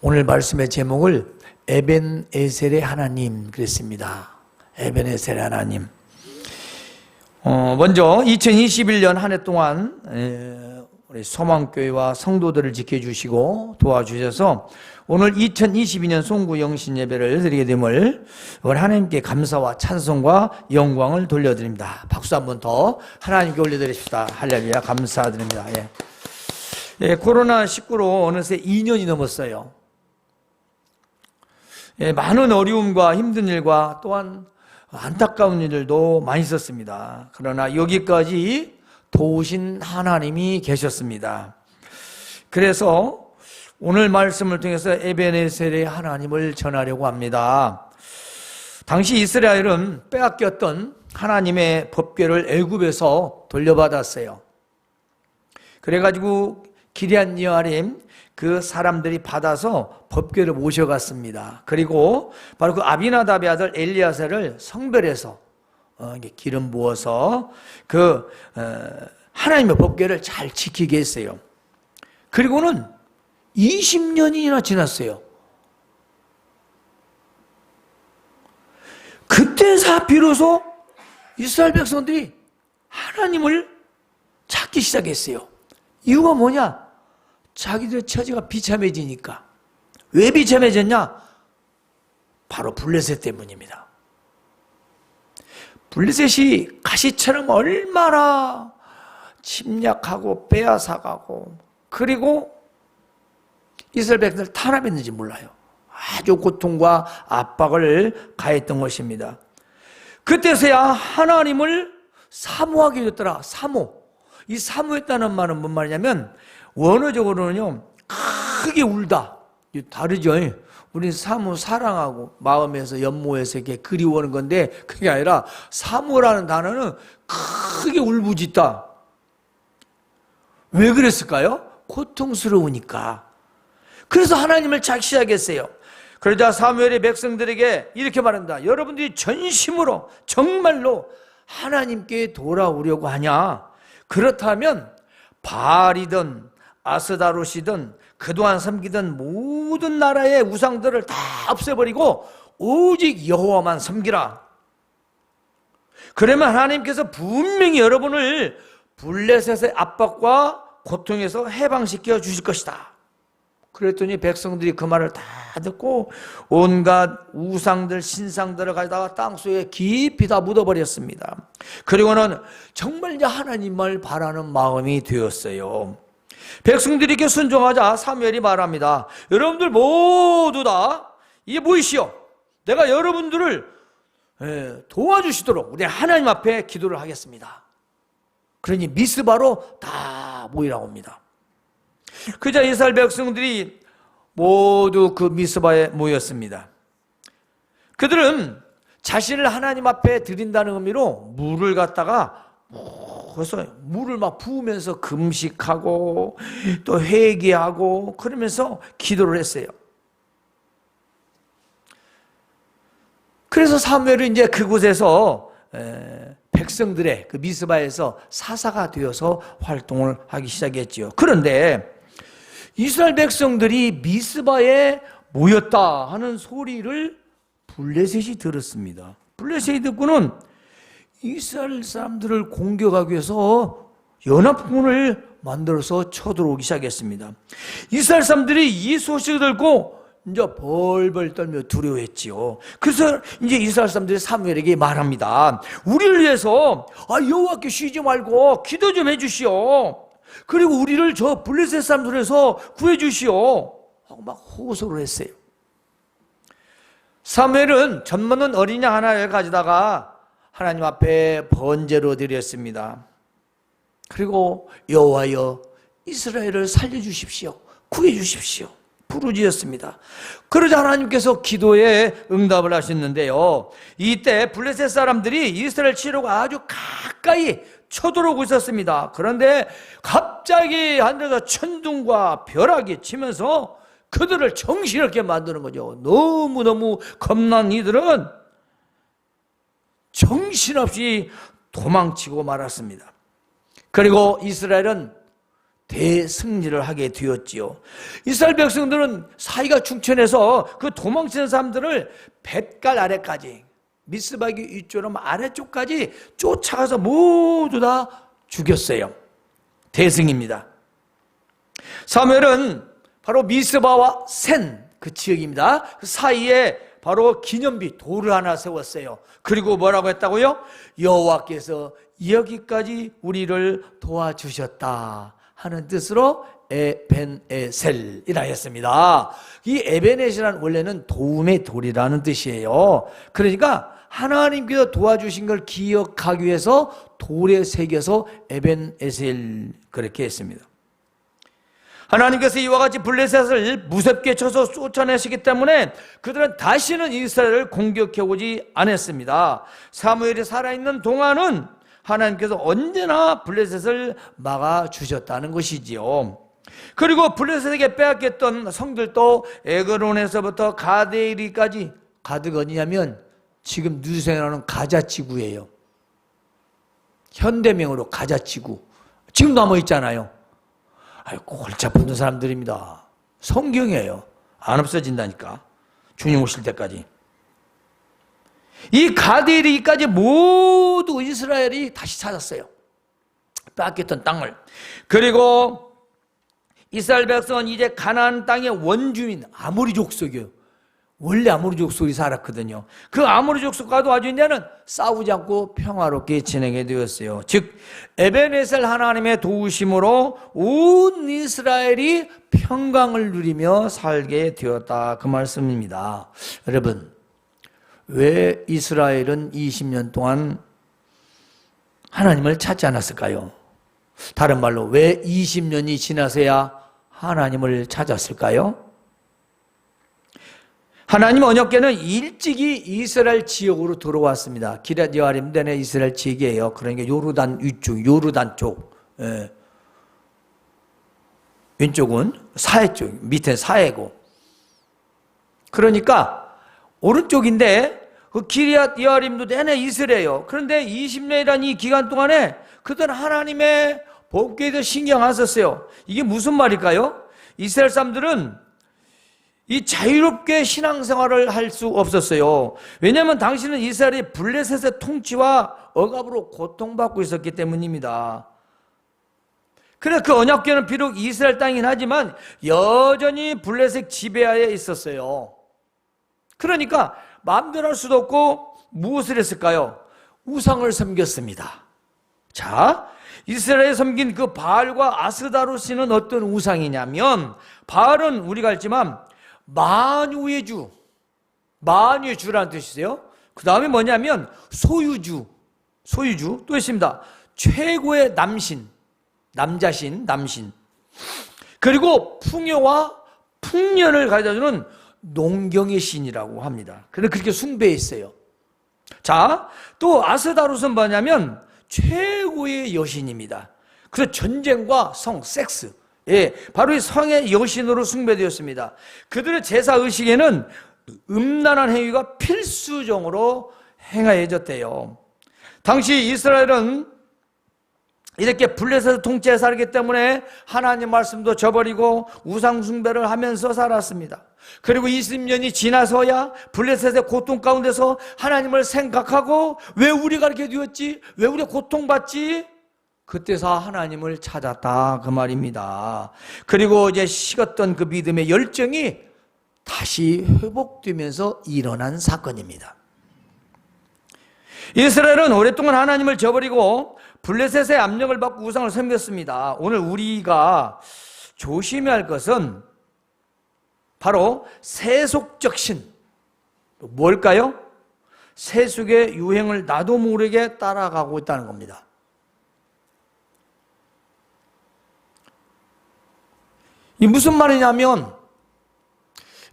오늘 말씀의 제목을 에벤에셀의 하나님 그랬습니다. 에벤에셀의 하나님. 어, 먼저 2021년 한 해 동안 에, 우리 소망교회와 성도들을 지켜주시고 도와주셔서 오늘 2022년 송구 영신 예배를 드리게 됨을 우리 하나님께 감사와 찬송과 영광을 돌려드립니다. 박수 한 번 더 하나님께 올려드립시다. 할렐루야 감사드립니다. 예. 예, 코로나19로 어느새 2년이 넘었어요. 예, 많은 어려움과 힘든 일과 또한 안타까운 일들도 많이 있었습니다. 그러나 여기까지 도우신 하나님이 계셨습니다. 그래서 오늘 말씀을 통해서 에베네셀의 하나님을 전하려고 합니다. 당시 이스라엘은 빼앗겼던 하나님의 법궤를 애굽에서 돌려받았어요. 그래가지고 기리안 여아림 그 사람들이 받아서 법궤를 모셔갔습니다. 그리고 바로 그 아비나답의 아들 엘리야세를 성별해서 어, 기름 부어서 그 어, 하나님의 법궤를 잘 지키게 했어요. 그리고는 20년이나 지났어요. 그때서 비로소 이스라엘 백성들이 하나님을 찾기 시작했어요. 이유가 뭐냐? 자기들의 처지가 비참해지니까. 왜 비참해졌냐? 바로 블레셋 때문입니다. 블레셋이 가시처럼 얼마나 침략하고 빼앗아가고 그리고 이스라엘 백성을 탄압했는지 몰라요. 아주 고통과 압박을 가했던 것입니다. 그때서야 하나님을 사모하게 됐더라. 사모. 이 사모했다는 말은 뭔 말이냐면 원어적으로는요 크게 울다. 다르죠. 우리 사모 사랑하고 마음에서 연모해서 이렇게 그리워하는 건데 그게 아니라 사모라는 단어는 크게 울부짖다. 왜 그랬을까요? 고통스러우니까. 그래서 하나님을 작시하겠어요. 그러자 사무엘의 백성들에게 이렇게 말한다. 여러분들이 전심으로 정말로 하나님께 돌아오려고 하냐? 그렇다면 바알이든 아스다롯이든 그동안 섬기던 모든 나라의 우상들을 다 없애버리고 오직 여호와만 섬기라. 그러면 하나님께서 분명히 여러분을 블레셋의 압박과 고통에서 해방시켜 주실 것이다. 그랬더니 백성들이 그 말을 다 듣고 온갖 우상들, 신상들을 가져다가 땅속에 깊이 다 묻어버렸습니다. 그리고는 정말 하나님을 바라는 마음이 되었어요. 백성들에게 순종하자 사무엘이 말합니다. 여러분들 모두 다 이게 뭐이시오? 내가 여러분들을 예, 도와주시도록 우리 하나님 앞에 기도를 하겠습니다. 그러니 미스바로 다 모이라고 합니다. 그자 이스라엘 백성들이 모두 그 미스바에 모였습니다. 그들은 자신을 하나님 앞에 드린다는 의미로 물을 갖다가 그래서 물을 막 부으면서 금식하고 또 회개하고 그러면서 기도를 했어요. 그래서 사무엘은 이제 그곳에서 백성들의 그 미스바에서 사사가 되어서 활동을 하기 시작했지요. 그런데 이스라엘 백성들이 미스바에 모였다 하는 소리를 블레셋이 들었습니다. 블레셋이 듣고는 이스라엘 사람들을 공격하기 위해서 연합군을 만들어서 쳐들어오기 시작했습니다. 이스라엘 사람들이 이 소식을 듣고 이제 벌벌 떨며 두려워했지요. 그래서 이제 이스라엘 사람들이 사무엘에게 말합니다. 우리를 위해서 아, 여호와께 쉬지 말고 기도 좀 해주시오. 그리고 우리를 저 블레셋 사람들에서 구해주시오. 하고 막 호소를 했어요. 사무엘은 젖먹는 어린 양 하나를 가져다가 하나님 앞에 번제로 드렸습니다. 그리고 여호와여 이스라엘을 살려 주십시오. 구해 주십시오. 부르짖었습니다. 그러자 하나님께서 기도에 응답을 하셨는데요. 이때 블레셋 사람들이 이스라엘 치료가 아주 가까이 쳐들어오고 있었습니다. 그런데 갑자기 하늘에서 천둥과 벼락이 치면서 그들을 정신없게 만드는 거죠. 너무너무 겁난 이들은 정신없이 도망치고 말았습니다. 그리고 이스라엘은 대승리를 하게 되었지요. 이스라엘 백성들은 사이가 충천해서 그 도망치는 사람들을 뱃갈 아래까지 미스바기 위쪽으로 아래쪽까지 쫓아가서 모두 다 죽였어요. 대승입니다. 사무엘은 바로 미스바와 센 그 지역입니다. 그 사이에 바로 기념비 돌을 하나 세웠어요. 그리고 뭐라고 했다고요? 여호와께서 여기까지 우리를 도와주셨다 하는 뜻으로 에벤에셀이라 했습니다. 이 에벤에셀은 원래는 도움의 돌이라는 뜻이에요. 그러니까 하나님께서 도와주신 걸 기억하기 위해서 돌에 새겨서 에벤에셀 그렇게 했습니다. 하나님께서 이와 같이 블레셋을 무섭게 쳐서 쫓아내시기 때문에 그들은 다시는 이스라엘을 공격해 오지 않았습니다. 사무엘이 살아있는 동안은 하나님께서 언제나 블레셋을 막아 주셨다는 것이지요. 그리고 블레셋에게 빼앗겼던 성들도 에그론에서부터 가데이리까지 가드가 어디냐면 지금 뉴스에나는 가자 지구예요. 현대명으로 가자 지구. 지금 남아 있잖아요. 아유, 골치 아픈 사람들입니다. 성경이에요. 안 없어진다니까. 주님 오실 때까지. 이 가데리까지 모두 이스라엘이 다시 찾았어요. 뺏겼던 땅을. 그리고 이스라엘 백성은 이제 가나안 땅의 원주민 아모리 족속이에요. 원래 아모리 족속이 살았거든요. 그 아모리 족속과도 아주 이제는 싸우지 않고 평화롭게 지내게 되었어요. 즉 에베네셀 하나님의 도우심으로 온 이스라엘이 평강을 누리며 살게 되었다 그 말씀입니다. 여러분 왜 이스라엘은 20년 동안 하나님을 찾지 않았을까요? 다른 말로 왜 20년이 지나서야 하나님을 찾았을까요? 하나님 언약궤는 일찍이 이스라엘 지역으로 들어왔습니다. 기럇 여아림단의 이스라엘 지역이에요. 그러니까 요르단 위쪽, 요르단 쪽. 예. 왼쪽은 사해 쪽, 밑에 사해고. 그러니까 오른쪽인데 그 기리앗 여아림도 내내 이스라엘이에요. 그런데 20년이라는 이 기간 동안에 그들은 하나님의 복귀에 대해 신경 안 썼어요. 이게 무슨 말일까요? 이스라엘 사람들은 이 자유롭게 신앙생활을 할 수 없었어요. 왜냐하면 당신은 이스라엘이 블레셋의 통치와 억압으로 고통받고 있었기 때문입니다. 그래 그 언약궤는 비록 이스라엘 땅이긴 하지만 여전히 블레셋 지배하에 있었어요. 그러니까 마음대로 할 수도 없고 무엇을 했을까요? 우상을 섬겼습니다. 자, 이스라엘에 섬긴 그 바알과 아스다로스는 어떤 우상이냐면 바알은 우리가 알지만 만유의 주, 만유의 주라는 뜻이세요. 그 다음에 뭐냐면 소유주, 소유주 또 있습니다. 최고의 남신, 남자신, 남신. 그리고 풍요와 풍년을 가져다주는 농경의 신이라고 합니다. 그런데 그렇게 숭배했어요. 자, 또 아스다롯은 뭐냐면 최고의 여신입니다. 그래서 전쟁과 성, 섹스, 예, 바로 이 성의 여신으로 숭배되었습니다. 그들의 제사 의식에는 음란한 행위가 필수적으로 행하여졌대요. 당시 이스라엘은 이렇게 블레셋 통치에 살기 때문에 하나님 말씀도 저버리고 우상 숭배를 하면서 살았습니다. 그리고 20년이 지나서야 블레셋의 고통 가운데서 하나님을 생각하고 왜 우리가 이렇게 되었지? 왜 우리가 고통받지? 그때서 하나님을 찾았다 그 말입니다. 그리고 이제 식었던 그 믿음의 열정이 다시 회복되면서 일어난 사건입니다. 이스라엘은 오랫동안 하나님을 저버리고 블레셋의 압력을 받고 우상을 섬겼습니다. 오늘 우리가 조심해야 할 것은 바로 세속적 신. 뭘까요? 세속의 유행을 나도 모르게 따라가고 있다는 겁니다. 이 무슨 말이냐면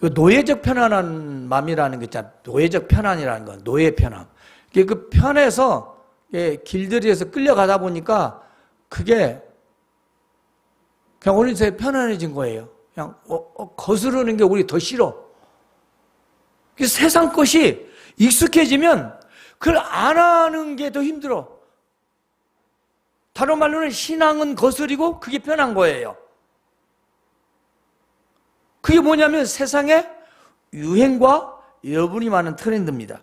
노예적 편안한 마음이라는 거 있잖아. 노예적 편안이라는 건 노예 편함. 그 편에서 길들이에서 끌려가다 보니까 그게 그냥 우리 새 편안해진 거예요. 그냥 어, 어, 거스르는 게 우리 더 싫어. 그 세상 것이 익숙해지면 그걸 안 하는 게 더 힘들어. 다른 말로는 신앙은 거스리고 그게 편한 거예요. 그게 뭐냐면 세상에 유행과 여분이 많은 트렌드입니다.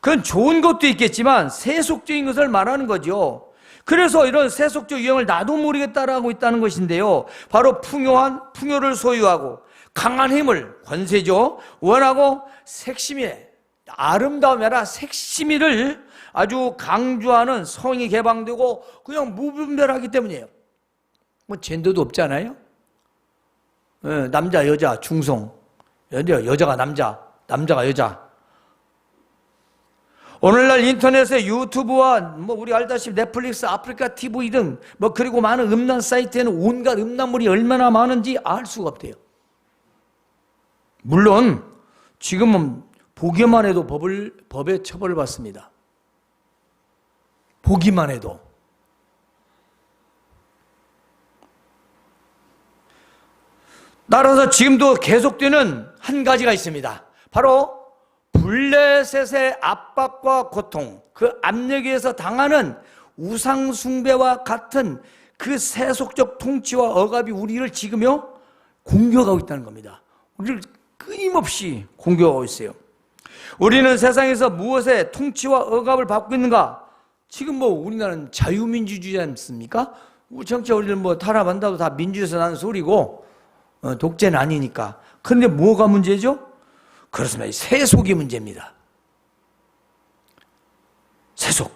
그건 좋은 것도 있겠지만 세속적인 것을 말하는 거죠. 그래서 이런 세속적 유행을 나도 모르게 따라하고 있다는 것인데요. 바로 풍요한 풍요를 소유하고 강한 힘을 권세죠. 원하고 색심에 아름다움이 아니라 색심이를 아주 강조하는 성이 개방되고 그냥 무분별하기 때문이에요. 뭐 젠더도 없잖아요. 예, 남자, 여자, 중성, 여자, 여자가 남자, 남자가 여자. 오늘날 인터넷에 유튜브와 뭐 우리 알다시피 넷플릭스, 아프리카 TV 등 뭐 그리고 많은 음란 사이트에는 온갖 음란물이 얼마나 많은지 알 수가 없대요. 물론 지금은 보기만 해도 법을 법에 처벌을 받습니다. 보기만 해도 따라서 지금도 계속되는 한 가지가 있습니다. 바로 블레셋의 압박과 고통, 그 압력에서 당하는 우상숭배와 같은 그 세속적 통치와 억압이 우리를 지금요 공격하고 있다는 겁니다. 우리를 끊임없이 공격하고 있어요. 우리는 세상에서 무엇에 통치와 억압을 받고 있는가? 지금 뭐 우리나라는 자유민주주의 않습니까? 정치 우리를 뭐 탄압한다고 다 민주에서 나는 소리고 어, 독재는 아니니까. 그런데 뭐가 문제죠? 그렇습니다. 세속이 문제입니다. 세속.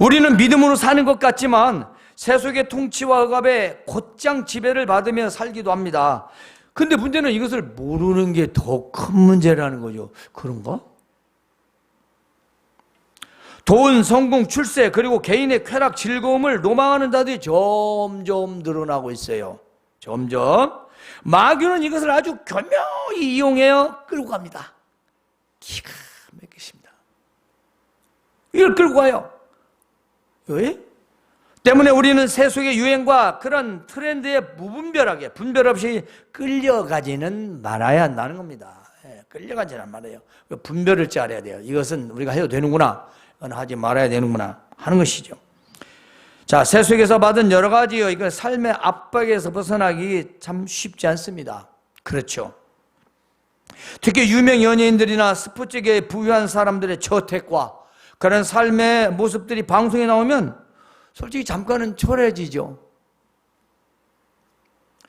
우리는 믿음으로 사는 것 같지만 세속의 통치와 억압에 곧장 지배를 받으며 살기도 합니다. 근데 문제는 이것을 모르는 게 더 큰 문제라는 거죠. 그런가? 돈, 성공, 출세, 그리고 개인의 쾌락, 즐거움을 로망하는 자들이 점점 늘어나고 있어요. 점점. 마귀는 이것을 아주 교묘히 이용해요. 끌고 갑니다. 기가 막히십니다. 이걸 끌고 가요. 왜? 때문에 우리는 세속의 유행과 그런 트렌드에 무분별하게 분별 없이 끌려가지는 말아야 한다는 겁니다. 예, 끌려가지는 말아요. 분별을 잘해야 돼요. 이것은 우리가 해도 되는구나. 하지 말아야 되는구나 하는 것이죠. 자, 세속에서 받은 여러 가지 이건 삶의 압박에서 벗어나기 참 쉽지 않습니다. 그렇죠. 특히 유명 연예인들이나 스포츠계에 부유한 사람들의 저택과 그런 삶의 모습들이 방송에 나오면 솔직히 잠깐은 초라해지죠.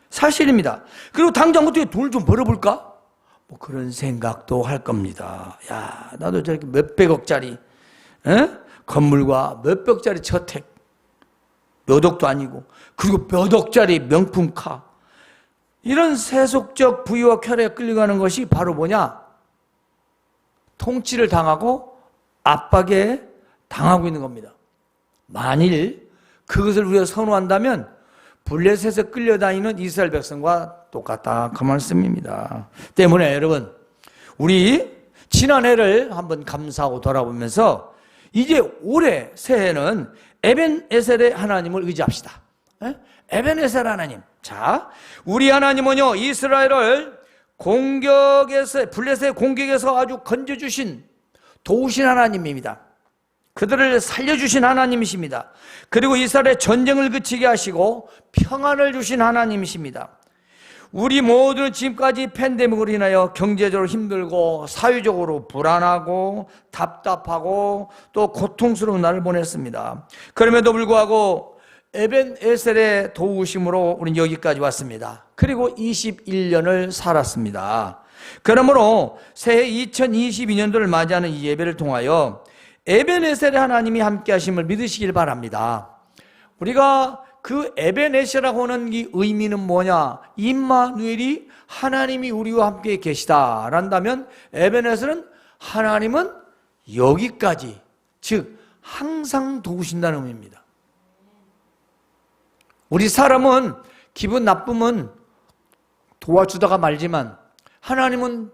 사실입니다. 그리고 당장 어떻게 돈을 좀 벌어볼까? 뭐 그런 생각도 할 겁니다. 야, 나도 저렇게 몇백억짜리 에? 건물과 몇백짜리 저택, 몇 억도 아니고, 그리고 몇 억짜리 명품카. 이런 세속적 부유와 쾌락에 끌려가는 것이 바로 뭐냐? 통치를 당하고 압박에 당하고 있는 겁니다. 만일 그것을 우리가 선호한다면 블레셋에 끌려다니는 이스라엘 백성과 똑같다 그 말씀입니다. 때문에 여러분 우리 지난해를 한번 감사하고 돌아보면서 이제 올해 새해는 에벤에셀의 하나님을 의지합시다. 에? 에벤에셀 하나님. 자, 우리 하나님은요 이스라엘을 공격에서 블레셋의 공격에서 아주 건져주신 도우신 하나님입니다. 그들을 살려주신 하나님이십니다. 그리고 이스라엘의 전쟁을 그치게 하시고 평안을 주신 하나님이십니다. 우리 모두는 지금까지 팬데믹으로 인하여 경제적으로 힘들고 사회적으로 불안하고 답답하고 또 고통스러운 날을 보냈습니다. 그럼에도 불구하고 에벤 에셀의 도우심으로 우리는 여기까지 왔습니다. 그리고 21년을 살았습니다. 그러므로 새해 2022년도를 맞이하는 이 예배를 통하여 에베네셀의 하나님이 함께 하심을 믿으시길 바랍니다. 우리가 그 에베네셀이라고 하는 이 의미는 뭐냐? 임마누엘이 하나님이 우리와 함께 계시다. 란다면 에베네셀은 하나님은 여기까지, 즉, 항상 도우신다는 의미입니다. 우리 사람은 기분 나쁘면 도와주다가 말지만 하나님은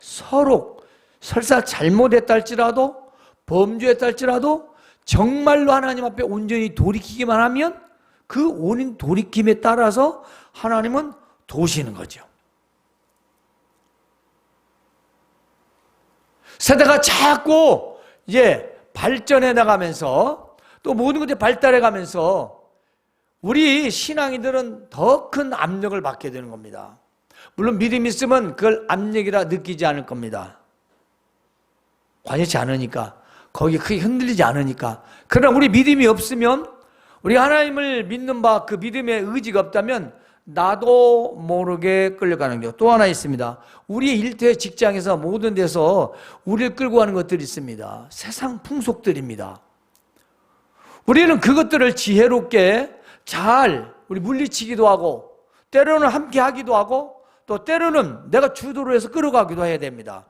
서로 설사 잘못했다 할지라도 범죄했다 할지라도 정말로 하나님 앞에 온전히 돌이키기만 하면 그 온인 돌이킴에 따라서 하나님은 도시는 거죠. 세대가 자꾸 이제 발전해 나가면서 또 모든 것들이 발달해 가면서 우리 신앙인들은 더 큰 압력을 받게 되는 겁니다. 물론 믿음이 있으면 그걸 압력이라 느끼지 않을 겁니다. 관여치 않으니까. 거기 크게 흔들리지 않으니까. 그러나 우리 믿음이 없으면 우리 하나님을 믿는 바 그 믿음의 의지가 없다면 나도 모르게 끌려가는 게또 하나 있습니다. 우리 일터 직장에서 모든 데서 우리를 끌고 가는 것들이 있습니다. 세상 풍속들입니다. 우리는 그것들을 지혜롭게 잘 우리 물리치기도 하고 때로는 함께 하기도 하고 또 때로는 내가 주도로 해서 끌어가기도 해야 됩니다.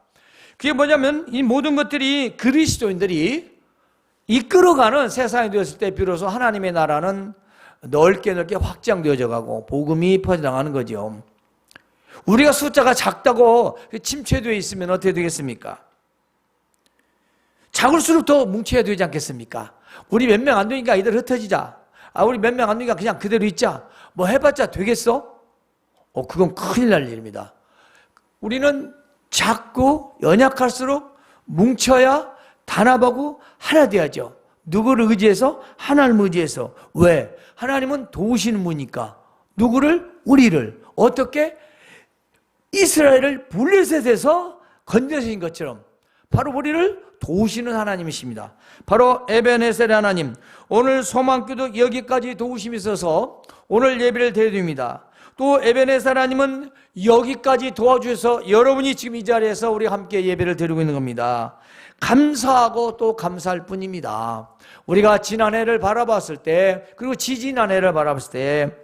그게 뭐냐면 이 모든 것들이 그리스도인들이 이끌어가는 세상이 되었을 때 비로소 하나님의 나라는 넓게 넓게 확장되어져 가고 복음이 퍼져나가는 거죠. 우리가 숫자가 작다고 침체되어 있으면 어떻게 되겠습니까? 작을수록 더 뭉쳐야 되지 않겠습니까? 우리 몇 명 안 되니까 이들 흩어지자. 아, 우리 몇 명 안 되니까 그냥 그대로 있자. 뭐 해봤자 되겠어? 어, 그건 큰일 날 일입니다. 우리는 작고 연약할수록 뭉쳐야 단합하고 하나 돼야죠. 누구를 의지해서? 하나님을 의지해서. 왜? 하나님은 도우시는 분이니까. 누구를? 우리를. 어떻게? 이스라엘을 블레셋에서 건져신 것처럼 바로 우리를 도우시는 하나님이십니다. 바로 에베네셀의 하나님. 오늘 소망교도 여기까지 도우심이 있어서 오늘 예배를 드립니다. 또 에베네셀 하나님은 여기까지 도와주셔서 여러분이 지금 이 자리에서 우리 함께 예배를 드리고 있는 겁니다. 감사하고 또 감사할 뿐입니다. 우리가 지난해를 바라봤을 때 그리고 지지난해를 바라봤을 때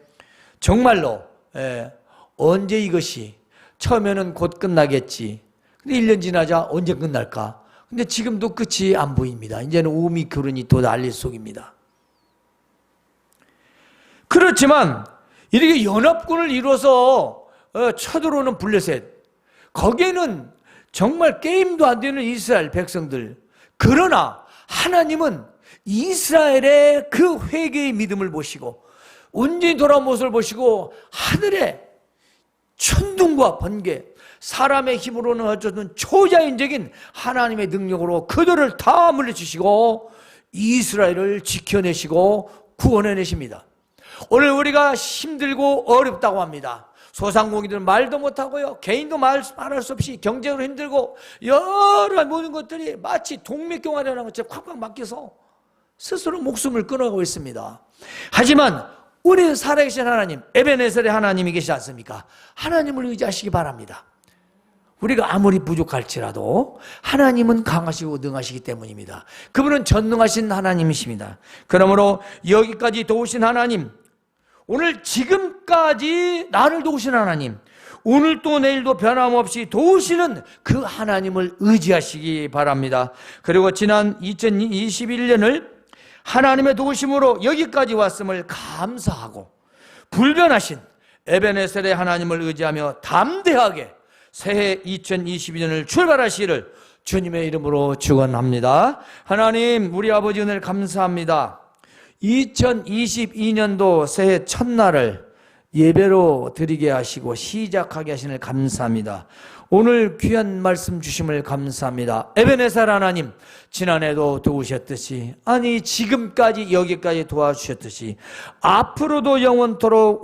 정말로 예, 언제 이것이 처음에는 곧 끝나겠지. 근데 1년 지나자 언제 끝날까? 근데 지금도 끝이 안 보입니다. 이제는 오미크론이 또 난리 속입니다. 그렇지만 이렇게 연합군을 이뤄서 어, 쳐들어오는 블레셋 거기에는 정말 게임도 안 되는 이스라엘 백성들 그러나 하나님은 이스라엘의 그 회개의 믿음을 보시고 온전히 돌아온 모습을 보시고 하늘에 천둥과 번개 사람의 힘으로는 어쩌든 초자연적인 하나님의 능력으로 그들을 다 물려주시고 이스라엘을 지켜내시고 구원해내십니다. 오늘 우리가 힘들고 어렵다고 합니다. 소상공인들은 말도 못하고요. 개인도 말, 말할 수 없이 경제로 힘들고 여러 모든 것들이 마치 동맥경화라는 것처럼 콱콱 막혀서 스스로 목숨을 끊어가고 있습니다. 하지만 우리는 살아계신 하나님, 에베네셀의 하나님이 계시지 않습니까? 하나님을 의지하시기 바랍니다. 우리가 아무리 부족할지라도 하나님은 강하시고 능하시기 때문입니다. 그분은 전능하신 하나님이십니다. 그러므로 여기까지 도우신 하나님, 오늘 지금 까지 나를 도우신 하나님, 오늘 또 내일도 변함없이 도우시는 그 하나님을 의지하시기 바랍니다. 그리고 지난 2021년을 하나님의 도우심으로 여기까지 왔음을 감사하고 불변하신 에베네셀의 하나님을 의지하며 담대하게 새해 2022년을 출발하시기를 주님의 이름으로 축원합니다. 하나님 우리 아버지 은혜를 감사합니다. 2022년도 새해 첫날을 예배로 드리게 하시고 시작하게 하시는 감사합니다. 오늘 귀한 말씀 주심을 감사합니다. 에베네살 하나님, 지난해도 도우셨듯이, 아니, 지금까지 여기까지 도와주셨듯이, 앞으로도 영원토록